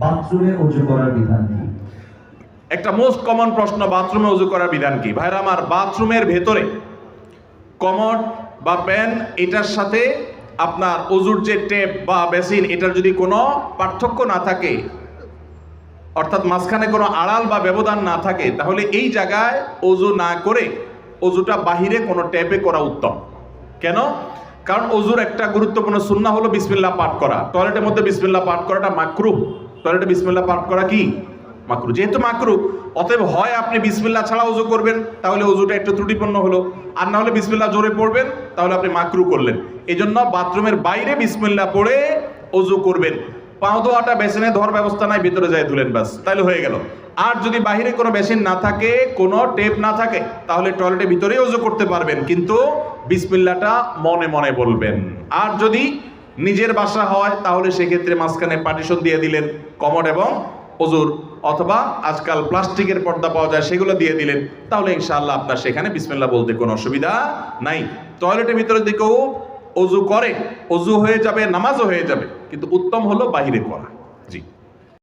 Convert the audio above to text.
বাথরুমে অজু করার বিধান কি? একটা মোস্ট কমন প্রশ্ন, বাথরুমে উজু করার বিধান কি? ভাইরা আমার, বাথরুমের ভেতরে কমট বা প্যান, এটার সাথে আপনার অজুর যে টেপ বা বেসিন, এটার যদি কোনো পার্থক্য না থাকে, অর্থাৎ মাঝখানে কোনো আড়াল বা ব্যবধান না থাকে, তাহলে এই জায়গায় অজু না করে অজুটা বাহিরে কোনো ট্যাপে করা উত্তম। কেন? কারণ অজুর একটা গুরুত্বপূর্ণ সুন্না হলো বিসমিল্লা পাঠ করা। টয়লেটের মধ্যে বিসমিল্লা পাঠ করাটা মাকরু টয়লেটে বিসমিল্লা পাঠ করা কি? মাকরু। যেহেতু মাকরু, অতএব হয় আপনি বিসমিল্লা ছাড়া অজু করবেন, তাহলে অজুটা একটু ত্রুটিপূর্ণ হলো। আর না হলে বিসমিল্লা জোরে পড়বেন, তাহলে আপনি মাকরু করলেন। এই জন্য বাথরুমের বাইরে বিসমিল্লা পড়ে অজু করবেন। পাও ধোয়াটা বেসিনে ধোয়ার ব্যবস্থা নাই, ভিতরে যায় তুলেন ব্যাস তাহলে হয়ে গেল। আর যদি বাইরে কোনো বেসিন না থাকে, কোনো টেপ না থাকে, তাহলে টয়লেটের ভিতরেই অজু করতে পারবেন, কিন্তু বিসমিল্লাটা মনে মনে বলবেন। আর যদি নিজের বাসা হয়, তাহলে সেক্ষেত্রে মাঝখানে পার্টিশন দিয়ে দিলেন কমর এবং অজুর অথবা আজকাল প্লাস্টিকের পর্দা পাওয়া যায়, সেগুলো দিয়ে দিলেন। তাহলে ইনশাআল্লাহ আপনার সেখানে বিসমিল্লা বলতে কোনো অসুবিধা নাই। টয়লেটের ভিতরে দিকেও অজু করে অজু হয়ে যাবে, নামাজও হয়ে যাবে, কিন্তু উত্তম হলো বাহিরে করা।